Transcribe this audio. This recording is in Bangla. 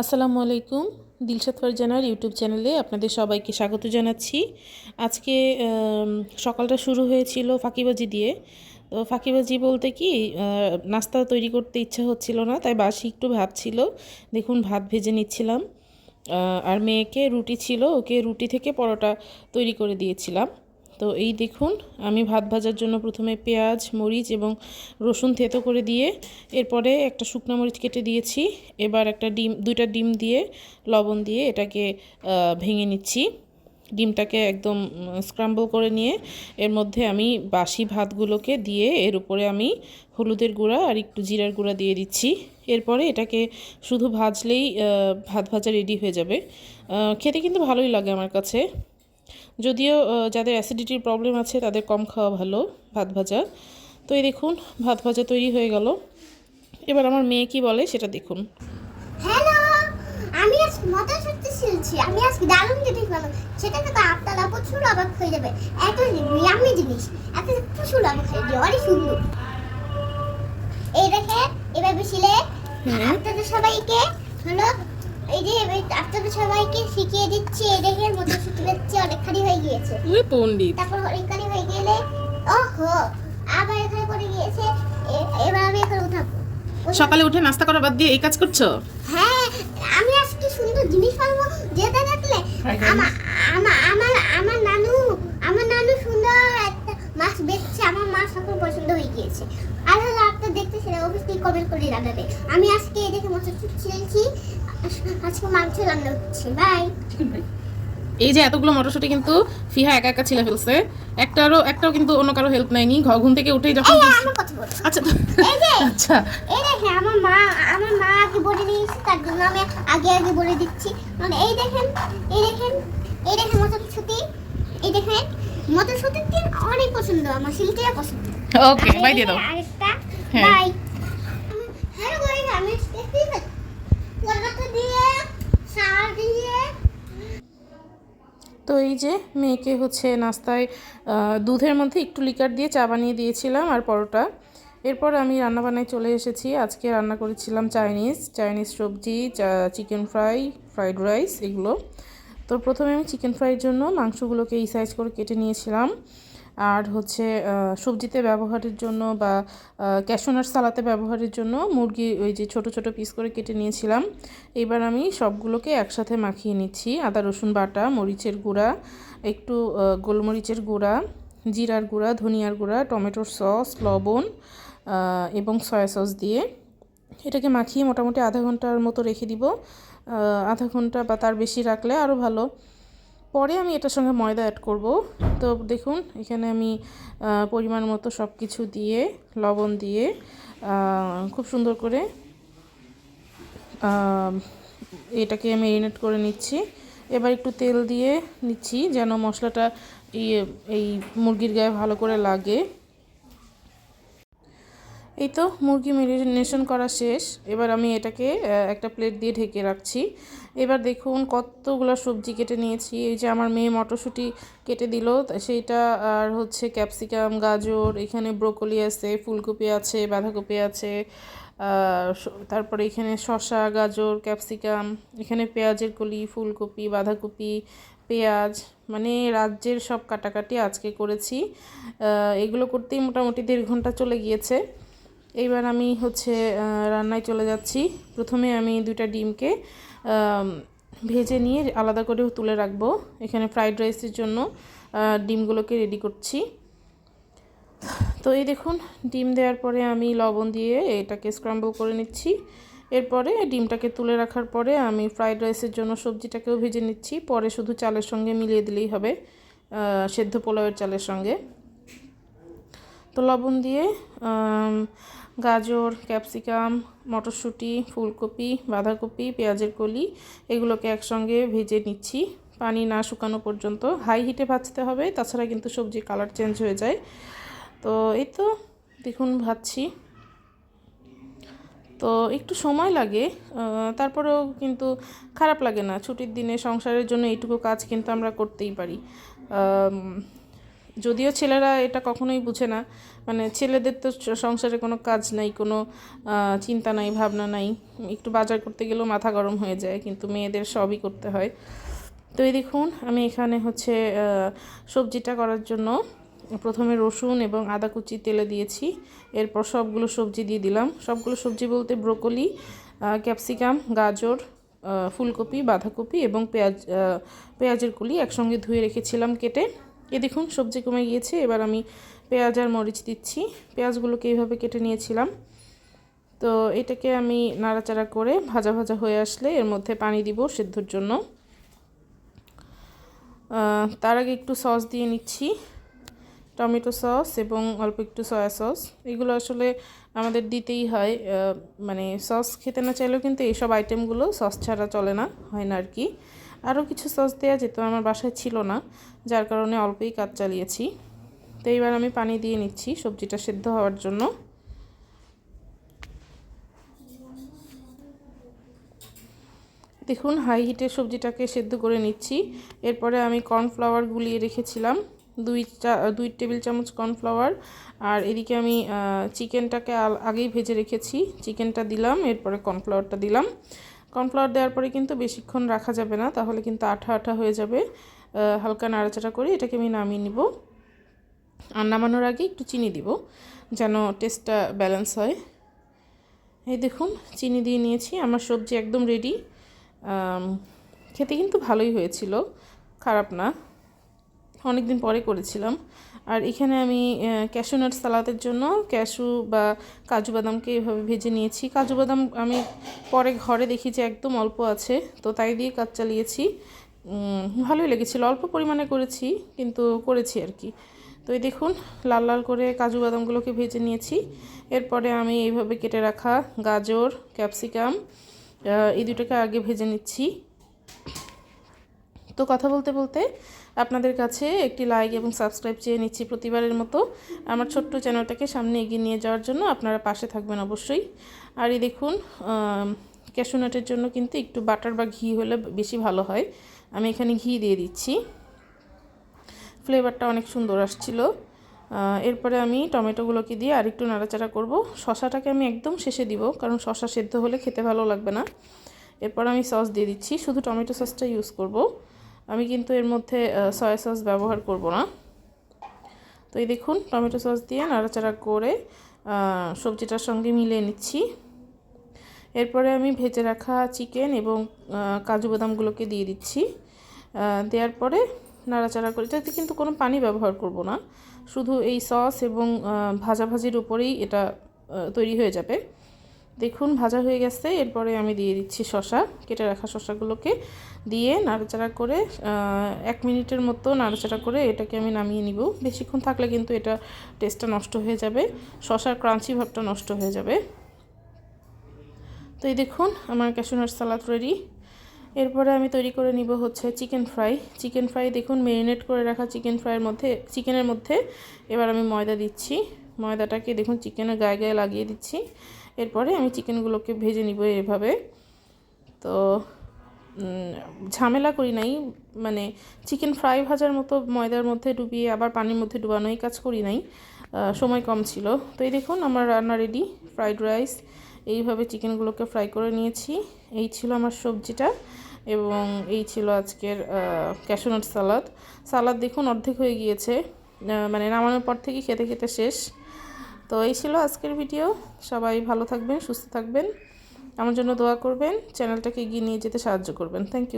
আসসালামু আলাইকুম দিলশাদ ফারজানার ইউটিউব চ্যানেলে আপনাদের সবাইকে স্বাগত জানাচ্ছি। আজকে সকালটা শুরু হয়েছিল ফাঁকিবাজি দিয়ে। তো ফাঁকিবাজি বলতে কি নাস্তা তৈরি করতে ইচ্ছা হচ্ছিল না, তাই বাসি একটু ভাত ছিল। দেখুন, ভাত ভেজে নিচ্ছিলাম। আর মেয়েকে রুটি ছিল, ওকে রুটি থেকে পরোটা তৈরি করে দিয়েছিলাম। তো এই দেখুন, আমি ভাত ভাজার জন্য প্রথমে পেঁয়াজ, মরিচ এবং রসুন থেতো করে দিয়ে এরপরে একটা শুকনো মরিচ কেটে দিয়েছি। এবার একটা ডিম, দুইটা ডিম দিয়ে লবণ দিয়ে এটাকে ভেঙে নিচ্ছি। ডিমটাকে একদম স্ক্রাম্বল করে নিয়ে এর মধ্যে আমি বাসি ভাতগুলোকে দিয়ে এর উপরে আমি হলুদের গুঁড়া আর একটু জিরার গুঁড়া দিয়ে দিচ্ছি। এরপরে এটাকে শুধু ভাজলেই ভাত ভাজা রেডি হয়ে যাবে। খেতে কিন্তু ভালোই লাগে আমার কাছে। যদিও যাদের অ্যাসিডিটির প্রবলেম আছে তাদের কম খাওয়া ভালো ভাত ভাজা। তো এই দেখুন ভাত ভাজা তৈরি হয়ে গেল। এবার আমার মেয়ে কি বলে সেটা দেখুন। হ্যালো আমি আজ সত্যি শিলছি আমি আজকে দারুণ জিনিস বানাবো সেটা কিন্তু আপনারা প্রচুর অবাক হয়ে যাবে। এত ইয়ামি জিনিস। এত প্রচুর অবাক হয়ে যাবে। অনেক সুন্দর। এই দেখে এভাবে হুম। আপনাদের সবাইকে হলো এই যে এবার আপনাদের সবাইকে শিখিয়ে দিচ্ছি এই দেখে অনেকখানি হয়ে গিয়েছে। পণ্ডিত। তারপর অনেকখানি হয়ে গেলে ওহো আবার এখানে পড়ে গিয়েছে এবার আমি এখানে উঠাবো। সকালে উঠে নাস্তা করা বাদ দিয়ে এই কাজ করছ? হ্যাঁ আমি আজকে সুন্দর জিনিস পাবো? যেটা দেখলে আমার আমার আমার আমার নানু আমার নানু সুন্দর একটা মাছ বেচছে আমার মাছ সকল পছন্দ হয়ে গিয়েছে আর হলো আপনার দেখতে সেটা অবশ্যই কমেন্ট করে জানাবে আমি আজকে এই দেখে মতো ছিলেছি আজকে মাংস রান্না হচ্ছে। বাই। এই যে এতগুলো মটরশুঁটি কিন্তু ফিহা একা একা ছিলে ফেলছে। একটারও একটাও কিন্তু অন্য কারও হেল্প নেয়নি। ঘ- ঘুম থেকে উঠেই যখন আচ্ছা। এই যে আচ্ছা। এই দেখেন আমার মা আমার মা আগে বলে দিয়েছে তার জন্য আমি আগে আগে বলে দিচ্ছি। মানে এই দেখেন এই দেখেন এই দেখেন মটরশুঁটি। এই দেখেন মটরশুঁটির অনেক পছন্দ আমার শিলটিয়া পছন্দ। ওকে বাই দিয়ে দাও। আরেকটা। হ্যাঁ। বাই হ্যালো গাইস আমি দেখতেই পাচ্ছি পরোটা দিয়ে সার দিয়ে তো এই যে মেয়েকে হচ্ছে নাস্তায় দুধের মধ্যে একটু লিকার দিয়ে চা বানিয়ে দিয়েছিলাম আর পরোটা। এরপর আমি রান্নাবান্নায় চলে এসেছি। আজকে রান্না করেছিলাম চাইনিজ চাইনিজ সবজি চিকেন ফ্রাই ফ্রাইড রাইস এগুলো। তো প্রথমে আমি চিকেন ফ্রাইয়ের জন্য মাংসগুলোকে এই সাইজ করে কেটে নিয়েছিলাম। আর হচ্ছে সবজিতে ব্যবহারের জন্য বা ক্যাশোনার সালাতে ব্যবহারের জন্য মুরগি ওই যে ছোট ছোট পিস করে কেটে নিয়েছিলাম। এবার আমি সবগুলোকে একসাথে মাখিয়ে নিচ্ছি। আদা, রসুন বাটা, মরিচের গুঁড়া, একটু গোলমরিচের গুঁড়া, জিরার গুঁড়া, ধনিয়ার গুঁড়া, টমেটোর সস, লবণ এবং সয়া সস দিয়ে এটাকে মাখিয়ে মোটামুটি আধা ঘণ্টার মতো রেখে দিব। আধা ঘণ্টা বা তার বেশি রাখলে আরও ভালো। পরে আমি এটার সঙ্গে ময়দা অ্যাড করব। তো দেখুন, এখানে আমি পরিমাণ মতো সব কিছু দিয়ে, লবণ দিয়ে খুব সুন্দর করে এটাকে মেরিনেট করে নিচ্ছি। এবার একটু তেল দিয়ে নিচ্ছি যেন মশলাটা ইয়ে এই মুরগির গায়ে ভালো করে লাগে। এই তো মুরগি মেরিনেশন করা শেষ। এবার আমি এটাকে একটা প্লেট দিয়ে ঢেকে রাখছি। এবার দেখুন কতগুলো সবজি কেটে নিয়েছি। এই যে আমার মেয়ে মটরশুঁটি কেটে দিল সেইটা আর হচ্ছে ক্যাপসিকাম, গাজর, এখানে ব্রোকলি আছে, ফুলকপি আছে, বাঁধাকপি আছে তারপরে এখানে শসা, গাজর, ক্যাপসিকাম, এখানে পেঁয়াজের কলি, ফুলকপি, বাঁধাকপি, পেঁয়াজ মানে রাজ্যের সব কাটাকাটি আজকে করেছি। এগুলো করতেই মোটামুটি দেড় ঘণ্টা চলে গিয়েছে। এইবার আমি হচ্ছে রান্নায় চলে যাচ্ছি। প্রথমে আমি দুইটা ডিমকে ভেজে নিয়ে আলাদা করেও তুলে রাখব। এখানে ফ্রাইড রাইসের জন্য ডিমগুলোকে রেডি করছি। তো এই দেখুন, ডিম দেওয়ার পরে আমি লবণ দিয়ে এটাকে স্ক্রাম্বল করে নিচ্ছি। এরপরে ডিমটাকে তুলে রাখার পরে আমি ফ্রাইড রাইসের জন্য সবজিটাকেও ভেজে নিচ্ছি। পরে শুধু চালের সঙ্গে মিলিয়ে দিলেই হবে সেদ্ধ পোলাওয়ের চালের সঙ্গে। তো লবণ দিয়ে গাজর, ক্যাপসিকাম, মটরশুঁটি, ফুলকপি, বাঁধাকপি, পেঁয়াজের কলি, এগুলোকে একসঙ্গে ভেজে নিচ্ছি। পানি না শুকানো পর্যন্ত হাই হিটে ভাজতে হবে, তাছাড়া কিন্তু সবজির কালার চেঞ্জ হয়ে যায়। তো এই তো, দেখুন ভাজছি। তো একটু সময় লাগে তারপরেও কিন্তু খারাপ লাগে না। ছুটির দিনে সংসারের জন্য এইটুকু কাজ কিন্তু আমরা করতেই পারি। যদিও ছেলেরা এটা কখনোই বুঝে না। মানে ছেলেদের তো সংসারে কোনো কাজ নাই, কোনো চিন্তা নাই, ভাবনা নাই। একটু বাজার করতে গেলেও মাথা গরম হয়ে যায়, কিন্তু মেয়েদের সবই করতে হয়। তো এই দেখুন, আমি এখানে হচ্ছে সবজিটা করার জন্য প্রথমে রসুন এবং আদা কুচি তেলে দিয়েছি। এরপর সবগুলো সবজি দিয়ে দিলাম। সবগুলো সবজি বলতে ব্রোকলি ক্যাপসিকাম, গাজর ফুলকপি, বাঁধাকপি এবং পেঁয়াজ পেঁয়াজের কুলি একসঙ্গে ধুয়ে রেখেছিলাম কেটে। এ দেখুন, সবজি কমে গিয়েছে, এবার আমি পেঁয়াজ আর মরিচ দিচ্ছি। পেঁয়াজগুলোকে এইভাবে কেটে নিয়েছিলাম। তো এটাকে আমি নাড়াচাড়া করে ভাজা ভাজা হয়ে আসলে এর মধ্যে পানি দিব সেদ্ধর জন্য। তার আগে একটু সস দিয়ে নিচ্ছি। টমেটো সস এবং অল্প একটু সয়া সস। এগুলো আসলে আমাদের দিতেই হয় মানে সস খেতে না চাইলেও কিন্তু এইসব আইটেমগুলো সস ছাড়া চলে না, হয় না আর কি। আরও কিছু সস দেওয়া যেত আমার বাসায় ছিল না, যার কারণে অল্পই কাজ চালিয়েছি তো এইবার আমি পানি দিয়ে নিচ্ছি সবজিটা সেদ্ধ হওয়ার জন্য। দেখুন হাই হিটে সবজিটাকে সেদ্ধ করে নিচ্ছি। এরপরে আমি কর্নফ্লাওয়ার গুলিয়ে রেখেছিলাম, দুই চা, দুই টেবিল চামচ কর্নফ্লাওয়ার আর এদিকে আমি চিকেনটাকে আগেই ভেজে রেখেছি। চিকেনটা দিলাম, এরপরে কর্নফ্লাওয়ারটা দিলাম। কর্নফ্লাওয়ার দেওয়ার পরে কিন্তু বেশিক্ষণ রাখা যাবে না, তাহলে কিন্তু আঠা আঠা হয়ে যাবে। হালকা নাড়াচাড়া করে এটাকে আমি নামিয়ে নিব। আর নামানোর আগে একটু চিনি দিব, যেন টেস্টটা ব্যালেন্স হয়। এই দেখুন, চিনি দিয়ে নিয়েছি। আমার সবজি একদম রেডি খেতে কিন্তু ভালোই হয়েছিল, খারাপ না। অনেক দিন পরে করেছিলাম। আর এখানে আমি ক্যাশু নাট সালাদের জন্য ক্যাশু বা কাজু বাদামকে এভাবে ভেজে নিয়েছি। কাজু বাদাম আমি পরে ঘরে দেখি যে একদম অল্প আছে, তো তাই দিয়ে কাজ চালিয়েছি। ভালোই লেগেছিল, অল্প পরিমাণে করেছি, কিন্তু করেছি আর কি। তো এই দেখুন, লাল লাল করে কাজু বাদামগুলোকে ভেজে নিয়েছি। এরপরে আমি এইভাবে কেটে রাখা গাজর, ক্যাপসিকাম এই দুটোকে আগে ভেজে নিচ্ছি। তো কথা বলতে বলতে আপনাদের কাছে একটি লাইক এবং সাবস্ক্রাইব চেয়ে নিচ্ছি প্রতিবারের মতো। আমার ছোট্ট চ্যানেলটাকে সামনে এগিয়ে নিয়ে যাওয়ার জন্য আপনারা পাশে থাকবেন অবশ্যই। আর এই দেখুন ক্যাশুনাটের জন্য কিন্তু একটু বাটার বা ঘি হলে বেশি ভালো হয়। আমি এখানে ঘি দিয়ে দিচ্ছি। ফ্লেভারটা অনেক সুন্দর আসছিল। এরপরে আমি টমেটোগুলোকে দিয়ে আরেকটু নাড়াচাড়া করব। শশাটাকে আমি একদম শেষে দিব, কারণ শশা সেদ্ধ হলে খেতে ভালো লাগবে না। এরপর আমি সস দিয়ে দিচ্ছি। শুধু টমেটো সসটা ইউজ করব। আমি কিন্তু এর মধ্যে সয়া সস ব্যবহার করব না। তো এই দেখুন, টমেটো সস দিয়ে নাড়াচাড়া করে সবজিটার সঙ্গে মিলিয়ে নিচ্ছি। এরপরে আমি ভেজে রাখা চিকেন এবং কাজু বাদামগুলোকে দিয়ে দিচ্ছি। দেওয়ার পরে নাড়াচাড়া করে, এটাতে কিন্তু কোনো পানি ব্যবহার করব না। শুধু এই সস এবং ভাজাভাজির উপরেই এটা তৈরি হয়ে যাবে। দেখুন, ভাজা হয়ে গেছে। এরপরে আমি দিয়ে দিচ্ছি শশা কেটে রাখা শশাগুলোকে দিয়ে নাড়াচাড়া করে এক মিনিটের মতো নাড়াচাড়া করে এটাকে আমি নামিয়ে নিব। বেশিক্ষণ থাকলে কিন্তু এটা টেস্টটা নষ্ট হয়ে যাবে। শশার ক্রাঞ্চি ভাবটা নষ্ট হয়ে যাবে। তো এই দেখুন, আমার ক্যাশুনার সালাদ রেডি এরপরে আমি তৈরি করে নিব হচ্ছে চিকেন ফ্রাই চিকেন ফ্রাই দেখুন মেরিনেট করে রাখা চিকেন ফ্রাইয়ের মধ্যে চিকেনের মধ্যে এবার আমি ময়দা দিচ্ছি। ময়দাটাকে দেখুন চিকেনের গায়ে গায়ে লাগিয়ে দিচ্ছি। এরপরে আমি চিকেনগুলোকে ভেজে নিব এভাবে। তো ঝামেলা করি নাই। মানে চিকেন ফ্রাই ভাজার মতো ময়দার মধ্যে ডুবিয়ে আবার পানির মধ্যে ডুবানো এই কাজ করি নাই। সময় কম ছিল। তো এই দেখুন আমার রান্না রেডি ফ্রাইড রাইস এইভাবে চিকেনগুলোকে ফ্রাই করে নিয়েছি। এই ছিল আমার সবজিটা এবং এই ছিল আজকের ক্যাশোনাট সালাদ সালাদ দেখুন অর্ধেক হয়ে গিয়েছে। মানে নামানোর পর থেকে খেতে খেতে শেষ। তো এই ছিল আজকের ভিডিও সবাই ভালো থাকবেন, সুস্থ থাকবেন। আমার জন্য দোয়া করবেন, চ্যানেলটাকে এগিয়ে নিয়ে যেতে সাহায্য করবেন। Thank you